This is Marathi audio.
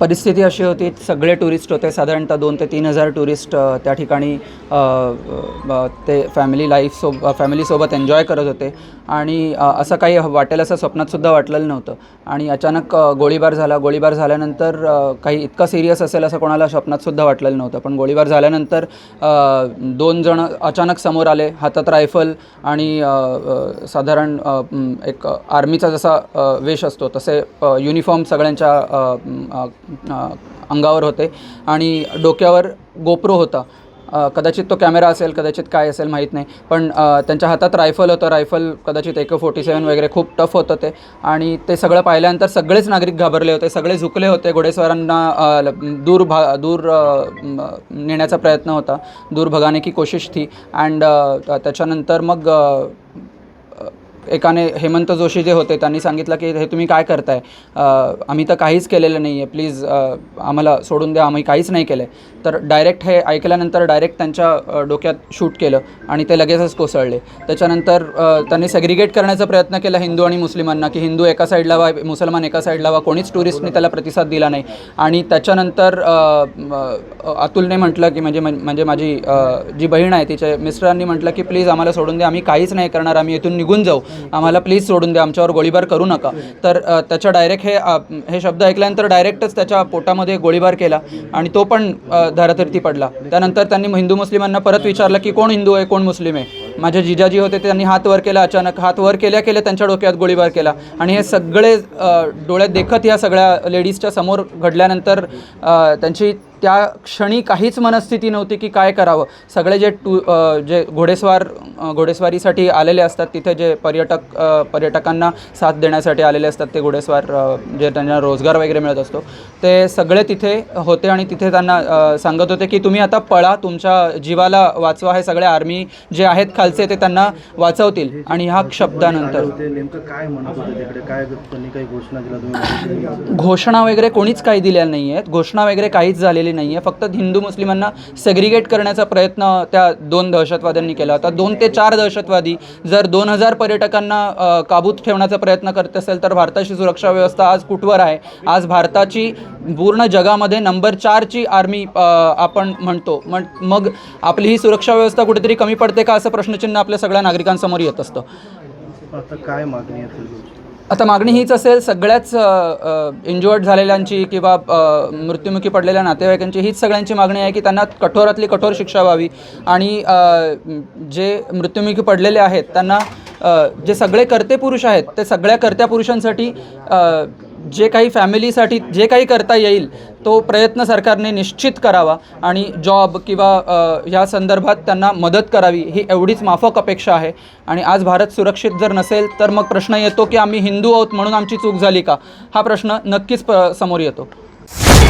परिस्थिती अशी होती सगळे टुरिस्ट होते साधारणतः दोन ते तीन हजार टुरिस्ट त्या ठिकाणी ते फॅमिली लाईफ सोब फॅमिलीसोबत एन्जॉय करत होते. आणि असं काही वाटेल असं स्वप्नातसुद्धा वाटलेलं नव्हतं. आणि अचानक गोळीबार झाला. गोळीबार झाल्यानंतर काही इतकं सिरियस असेल असं कोणाला स्वप्नातसुद्धा वाटलेलं नव्हतं. पण गोळीबार झाल्यानंतर दोन जण अचानक समोर आले हातात रायफल आणि साधारण एक आर्मीचा जसा वेश असतो तसे युनिफॉर्म सगळ्यांच्या अंगावर होते आणि डोक्यावर गोप्रो होता. कदाचित तो कॅमेरा असेल कदाचित काय असेल माहीत नाही. पण त्यांच्या हातात रायफल होतं. रायफल कदाचित एक फोर्टी सेवन वगैरे खूप टफ होतं ते आणि ते सगळं पाहिल्यानंतर सगळेच नागरिक घाबरले होते. सगळे झुकले होते. घोडेस्वारांना ल- दूर भा दूर नेण्याचा प्रयत्न होता. दूर भगाने की कोशिश थी. अँड त्याच्यानंतर मग एकाने हेमंत जोशी जे होते त्यांनी सांगितलं की हे तुम्ही काय करताय? आम्ही तर काहीच केलेलं नाही आहे प्लीज आम्हाला सोडून द्या. आम्ही काहीच नाही केलं आहे तर डायरेक्ट हे ऐकल्यानंतर डायरेक्ट त्यांच्या डोक्यात शूट केलं आणि ते लगेचच कोसळले. त्याच्यानंतर त्यांनी सेग्रिगेट करण्याचा प्रयत्न केला हिंदू आणि मुस्लिमांना की हिंदू एका साईडला वा मुसलमान एका साईडला वा कोणीच टुरिस्टने त्याला प्रतिसाद दिला नाही. आणि त्याच्यानंतर अतुलने म्हटलं की म्हणजे म्हणजे माझी जी बहीण आहे तिच्या मिस्टरांनी म्हटलं की प्लीज आम्हाला सोडून द्या. आम्ही काहीच नाही करणार. आम्ही इथून निघून जाऊ. आम्हाला प्लीज सोडून द्या आमच्यावर गोळीबार करू नका. तर त्याच्या डायरेक्ट हे हे शब्द ऐकल्यानंतर डायरेक्टच त्याच्या पोटामध्ये गोळीबार केला आणि तो पण अ, धरातीर्थी पडला. त्यानंतर त्यांनी हिंदू मुस्लिमांना परत विचारलं की कोण हिंदू आहे कोण मुस्लिम आहे? माझे जिजाजी होते त्यांनी हात वर केला अचानक. हात वर केल्या केल्या त्यांच्या डोक्यात गोळीबार केला. आणि हे सगळे डोळ्यात देखत या सगळ्या लेडीजच्या समोर घडल्यानंतर त्यांची त्या क्षणी काहीच मनस्थिती नव्हती की काय करावं. सगळे जे टू जे घोडेस्वार घोडेस्वारीसाठी आलेले असतात तिथे जे पर्यटक पर्यटकांना साथ देण्यासाठी आलेले असतात ते घोडेस्वार जे त्यांना रोजगार वगैरे मिळत असतो ते सगळे तिथे होते आणि तिथे त्यांना सांगत होते की तुम्ही आता पळा तुमच्या जीवाला वाचवा हे सगळे आर्मी जे आहेत खालचे ते त्यांना वाचवतील. आणि ह्या शब्दानंतर. घोषणा दिल्या वगैरे कोणीच काही दिलेल्या नाही आहेत घोषणा वगैरे काहीच झालेली नाही आहे फक्त हिंदू मुस्लिमांना सेग्रिगेट करण्याचा प्रयत्न त्या दोन दहशतवाद्यांनी केला होता. दोन ते चार दहशतवादी जर दोन हजार पर्यटकांना काबूत ठेवण्याचा प्रयत्न करत असेल तर भारताची सुरक्षा व्यवस्था आज कुठवर आहे? आज भारताची पूर्ण जगामध्ये नंबर चारची आर्मी आपण म्हणतो. मग मग आपली ही सुरक्षा व्यवस्था कुठेतरी कमी पडते का? असं प्रश्नचिन्ह आपल्या सगळ्या नागरिकांसमोर येत असतं. आता काय मागणी आहे आता मागणी हीच असेल सगळ्याच इंजुअर्ड झालेल्यांची किंवा मृत्युमुखी पडलेल्या नातेवाईकांची हीच सगळ्यांची मागणी आहे की त्यांना कठोरातली कठोर शिक्षा व्हावी. आणि जे मृत्युमुखी पडलेले आहेत त्यांना जे सगळे कर्ते पुरुष आहेत ते सगळ्या कर्त्या पुरुषांसाठी जे काही फॅमिलीसाठी जे काही करता येईल तो प्रयत्न सरकारने निश्चित करावा आणि जॉब किंवा ह्या संदर्भात त्यांना मदत करावी ही एवढीच माफक अपेक्षा आहे. आणि आज भारत सुरक्षित जर नसेल तर मग प्रश्न येतो की आम्ही हिंदू आहोत म्हणून आमची चूक झाली का? हा प्रश्न नक्कीच प समोर येतो.